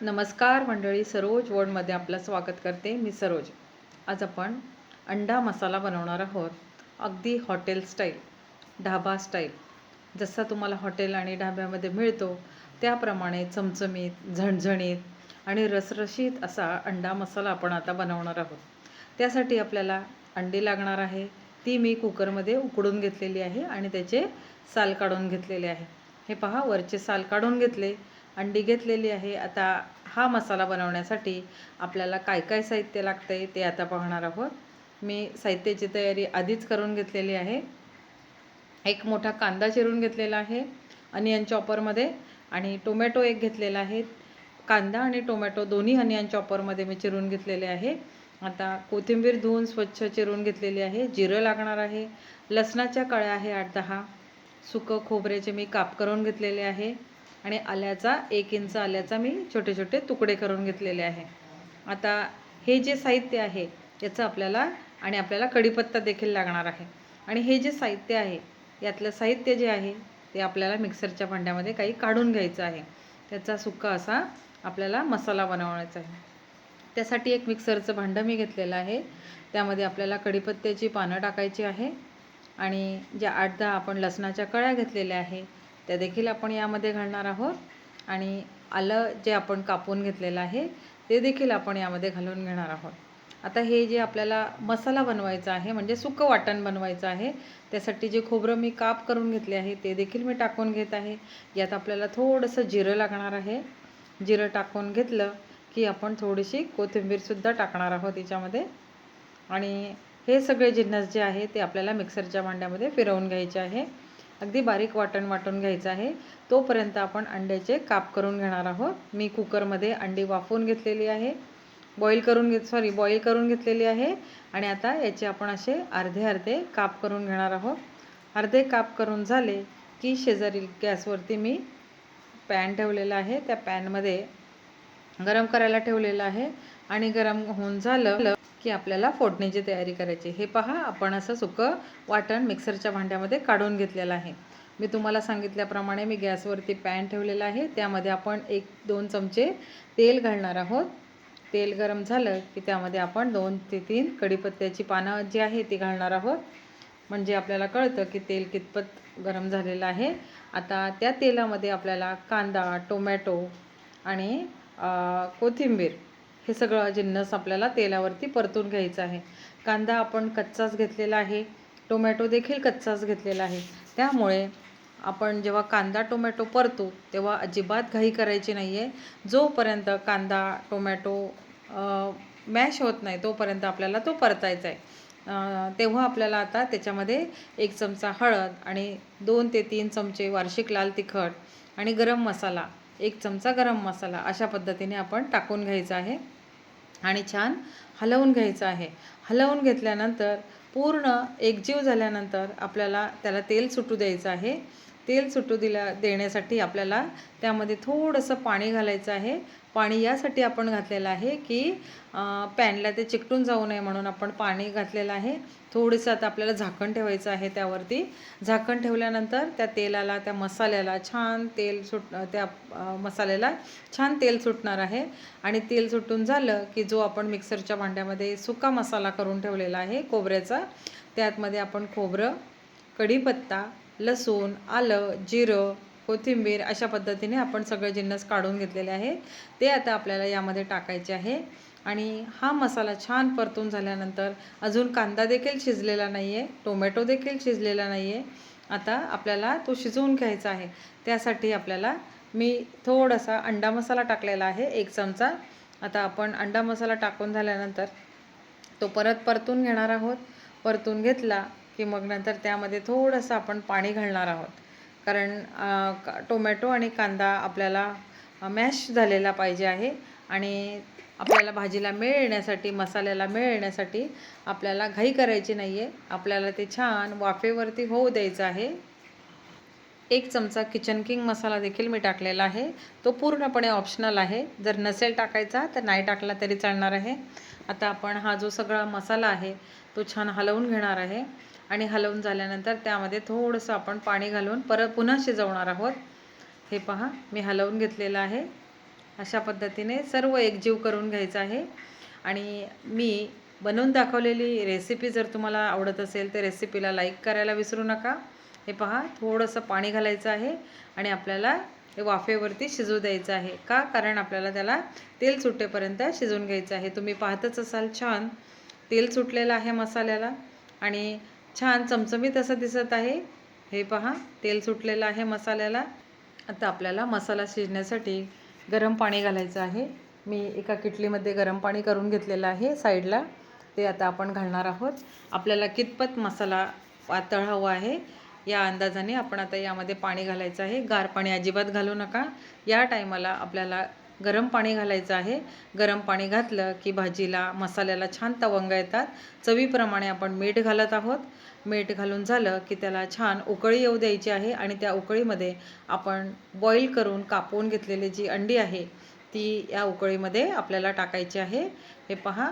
नमस्कार मंडळी सरोज वर्डमध्ये आपलं स्वागत करते मी सरोज. आज आपण अंडा मसाला बनवणार आहोत अगदी हॉटेल स्टाईल ढाबा स्टाईल. जसा तुम्हाला हॉटेल आणि ढाब्यामध्ये मिळतो त्याप्रमाणे चमचमीत झणझणीत आणि रसरशीत असा अंडा मसाला आपण आता बनवणार आहोत. त्यासाठी आपल्याला अंडी लागणार आहे ती मी कुकरमध्ये उकडून घेतलेली आहे आणि त्याचे साल काढून घेतलेले आहे. हे पहा वरचे साल काढून घेतले अंडी घेतलेली आहे. आता हा मसाला बनवण्यासाठी आपल्याला काय काय साहित्य लागतं आहे ते आता पाहणार आहोत. मी साहित्याची तयारी आधीच करून घेतलेली आहे. एक मोठा कांदा चिरून घेतलेला आहे अनियन चॉपरमध्ये आणि टोमॅटो एक घेतलेला आहे. कांदा आणि टोमॅटो दोन्ही अनियन चॉपरमध्ये मी चिरून घेतलेले आहे. आता कोथिंबीर धुवून स्वच्छ चिरून घेतलेली आहे. जिरं लागणार आहे. लसणाच्या कळ्या आहे आठ दहा. सुकं खोबऱ्याचे मी काप करून घेतलेले आहे. आणि आल्याचा एक इंच आल्याचा मी छोटे छोटे तुकडे करून घेतलेले आहे. आता हे जे साहित्य आहे याचं आपल्याला आणि आपल्याला कढीपत्ता देखील लागणार आहे. आणि हे जे साहित्य आहे यातलं साहित्य जे आहे ते आपल्याला मिक्सरच्या भांड्यामध्ये काही काढून घ्यायचं आहे. त्याचा सुक्का असा आपल्याला मसाला बनवण्याचा आहे. त्यासाठी एक मिक्सरचं भांडं मी घेतलेलं आहे. त्यामध्ये आपल्याला कढीपत्त्याची पानं टाकायची आहे. आणि ज्या आठ दहा आपण लसणाच्या कळ्या घेतलेल्या आहे त्या देखील आपण यामध्ये घालणार आहोत. आणि आलं जे आपण कापून घेतलेलं आहे ते देखील आपण यामध्ये घालून घेणार आहोत. आता हे जे आपल्याला मसाला बनवायचा आहे म्हणजे सुकं वाटण बनवायचं आहे त्यासाठी जे खोबरं मी काप करून घेतले आहे ते देखील मी टाकून घेत आहे. यात आपल्याला थोडंसं जिरं लागणार आहे. जिरं टाकून घेतलं की आपण थोडीशी कोथिंबीरसुद्धा टाकणार आहोत याच्यामध्ये. आणि हे सगळे जिन्नस जे आहे ते आपल्याला मिक्सरच्या भांड्यामध्ये फिरवून घ्यायचे आहे. अगदी बारीक वाटण वाटून घ्यायचं आहे. तोपर्यंत आपण अंड्याचे काप करून घेणार आहोत. मी कुकरमध्ये अंडी वाफवून घेतलेली आहे. बॉईल करून घेत सॉरी बॉईल करून घेतलेली आहे. आणि आता याचे आपण असे अर्धे अर्धे काप करून घेणार आहोत. अर्धे काप करून झाले की शेजारी गॅसवरती मी पॅन ठेवलेला आहे. त्या पॅनमध्ये गरम करायला ठेवलेलं आहे. आणि गरम होऊन झालं की आपल्याला फोडणीची तयारी करायची हे पहा आपण असं सुकं वाटण मिक्सरच्या भांड्यामध्ये काढून घेतलेलं आहे. मी तुम्हाला सांगितल्याप्रमाणे मी गॅसवरती पॅन ठेवलेला आहे. त्यामध्ये आपण एक दोन चमचे तेल घालणार आहोत. तेल गरम झालं की त्यामध्ये आपण दोन ते तीन कढीपत्त्याची पानं जी आहे ती घालणार आहोत. म्हणजे आपल्याला कळतं की तेल कितपत गरम झालेलं आहे. आता त्या तेलामध्ये आपल्याला कांदा टोमॅटो आणि कोथिंबीर हे सगळं जिन्नस आपल्याला तेलावरती परतून घ्यायचं आहे. कांदा आपण कच्चाच घेतलेला आहे. टोमॅटो देखील कच्चाच घेतलेला आहे. त्यामुळे आपण जेव्हा कांदा टोमॅटो परतो तेव्हा अजिबात घाई करायची नाही आहे जोपर्यंत कांदा टोमॅटो मॅश होत नाही तोपर्यंत आपल्याला तो परतायचा आहे तेव्हा आपल्याला आता त्याच्यामध्ये एक चमचा हळद आणि दोन ते तीन चमचे वार्षिक लाल तिखट आणि गरम मसाला एक चमचा गरम मसाला अशा पद्धतीने आपण टाकून घ्यायचा आहे. आणि छान हलवून घ्यायचं आहे. हलवून घेतल्यानंतर पूर्ण एकजीव झाल्यानंतर आपल्याला त्याला तेल सुटू द्यायचं आहे. तेल सुटू दिल्या देण्यासाठी आपल्याला त्यामध्ये थोडंसं पाणी घालायचं आहे. पाणी यासाठी आपण घातलेलं आहे की पॅनला ते चिकटून जाऊ नये म्हणून आपण पाणी घातलेलं आहे. थोडंसं आता आपल्याला झाकण ठेवायचं आहे त्यावरती. झाकण ठेवल्यानंतर त्या तेलाला त्या मसाल्याला छान तेल सुट त्या मसाल्याला छान तेल सुटणार आहे. आणि तेल सुटून झालं की जो आपण मिक्सरच्या भांड्यामध्ये सुका मसाला करून ठेवलेला आहे खोबऱ्याचा त्यातमध्ये आपण खोबरं कढीपत्ता लसूण आलं जिरं कोथिंबीर अशा पद्धतीने आपण सगळे जिन्नस काढून घेतलेले आहे. ते आता आपल्याला यामध्ये टाकायचे आहे. आणि हा मसाला छान परतून झाल्यानंतर अजून कांदा देखील शिजलेला नाही आहे टोमॅटो देखील शिजलेला नाही आहे आता आपल्याला तो शिजवून घ्यायचा आहे. त्यासाठी आपल्याला मी थोडासा अंडा मसाला टाकलेला आहे एक चमचा. आता आपण अंडा मसाला टाकून झाल्यानंतर तो परत परतून घेणार आहोत. परतून घेतला की मग नंतर त्यामध्ये थोडंसं आपण पाणी घालणार आहोत. कारण टोमॅटो आणि कांदा आपल्याला मॅश झालेला पाहिजे आहे आणि आपल्याला भाजीला मेळ येण्यासाठी मसाल्याला मेळ येण्यासाठी आपल्याला घाई करायची नाही आहे आपल्याला ते छान वाफेवरती होऊ द्यायचं आहे. एक चमचा किचन किंग मसाला देखील मी टाकलेला आहे. तो पूर्णपणे ऑप्शनल आहे. जर नसेल टाकायचा तर नाही टाकला तरी चालणार आहे. आता आपण हा जो सगळा मसाला आहे तो छान हलवून घेणार आहे. आणि हलवून झाल्यानंतर त्यामध्ये थोडंसं आपण पाणी घालून परत पुन्हा शिजवणार आहोत. हे पहा मी हलवून घेतलेलं आहे. अशा पद्धतीने सर्व एकजीव करून घ्यायचं आहे. आणि मी बनवून दाखवलेली रेसिपी जर तुम्हाला आवडत असेल तर रेसिपीला लाईक करायला विसरू नका. हे पहा थोडंसं पाणी घालायचं आहे आणि आपल्याला हे वाफेवरती शिजू द्यायचं आहे. का? कारण आपल्याला त्याला तेल सुटेपर्यंत शिजवून घ्यायचं आहे. तुम्ही पाहतच असाल छान तेल सुटलेलं आहे मसाल्याला. आणि छान चमचमीत असं दिसत आहे. हे पहा तेल सुटलेलं आहे मसाल्याला. आता आपल्याला मसाला शिजण्यासाठी गरम पाणी घालायचं आहे. मी एका किटलीमध्ये गरम पाणी करून घेतलेलं आहे साईडला. ते आता आपण घालणार आहोत. आपल्याला कितपत मसाला पातळ हवा आहे या अंदाजाने आपण आता यामध्ये पाणी घालायचं आहे. गार पाणी अजिबात घालू नका. या टायमाला आपल्याला गरम पाणी घालायचं आहे. गरम पाणी घातलं की भाजीला मसाल्याला छान तवंग येतात. चवीप्रमाणे आपण मीठ घालत आहोत. मीठ घालून झालं की त्याला छान उकळी येऊ द्यायची आहे आणि त्या उकळीमध्ये आपण बॉईल करून कापून घेतलेली जी अंडी आहे ती या उकळीमध्ये आपल्याला टाकायची आहे. हे पहा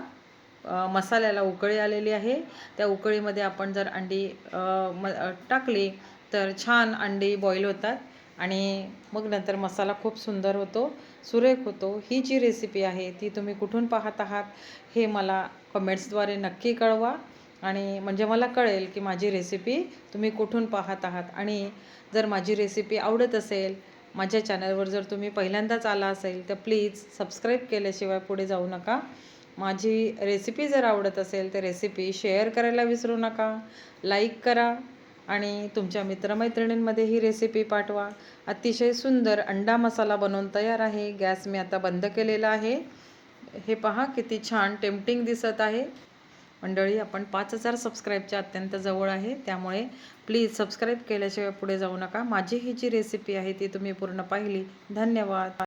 मसाल्याला उकळी आलेली आहे. त्या उकळीमध्ये आपण जर अंडी म टाकली तर छान अंडी बॉईल होतात आणि मग नंतर मसाला खूप सुंदर होतो सुरेख होतो. ही जी रेसिपी आहे ती तुम्ही कुठून पाहत आहात हे मला कमेंट्सद्वारे नक्की कळवा. आणि म्हणजे मला कळेल की माझी रेसिपी तुम्ही कुठून पाहत आहात. आणि जर माझी रेसिपी आवडत असेल माझ्या चॅनलवर जर तुम्ही पहिल्यांदाच आला असेल तर प्लीज सबस्क्राईब केल्याशिवाय पुढे जाऊ नका. माझी रेसिपी जर आवडत असेल तर रेसिपी शेअर करायला विसरू नका. लाईक करा आणि तुमच्या मित्रमैत्रिणींमध्ये ही रेसिपी पाठवा. अतिशय सुंदर अंडा मसाला बनवून तयार आहे. गॅस मी आता बंद केलेला आहे. हे पहा किती छान टेम्पटिंग दिसत आहे. मंडळी आपण पाच हजार सबस्क्राईबच्या अत्यंत जवळ आहे. त्यामुळे प्लीज सबस्क्राईब केल्याशिवाय पुढे जाऊ नका. माझी ही जी रेसिपी आहे ती तुम्ही पूर्ण पाहिली. धन्यवाद.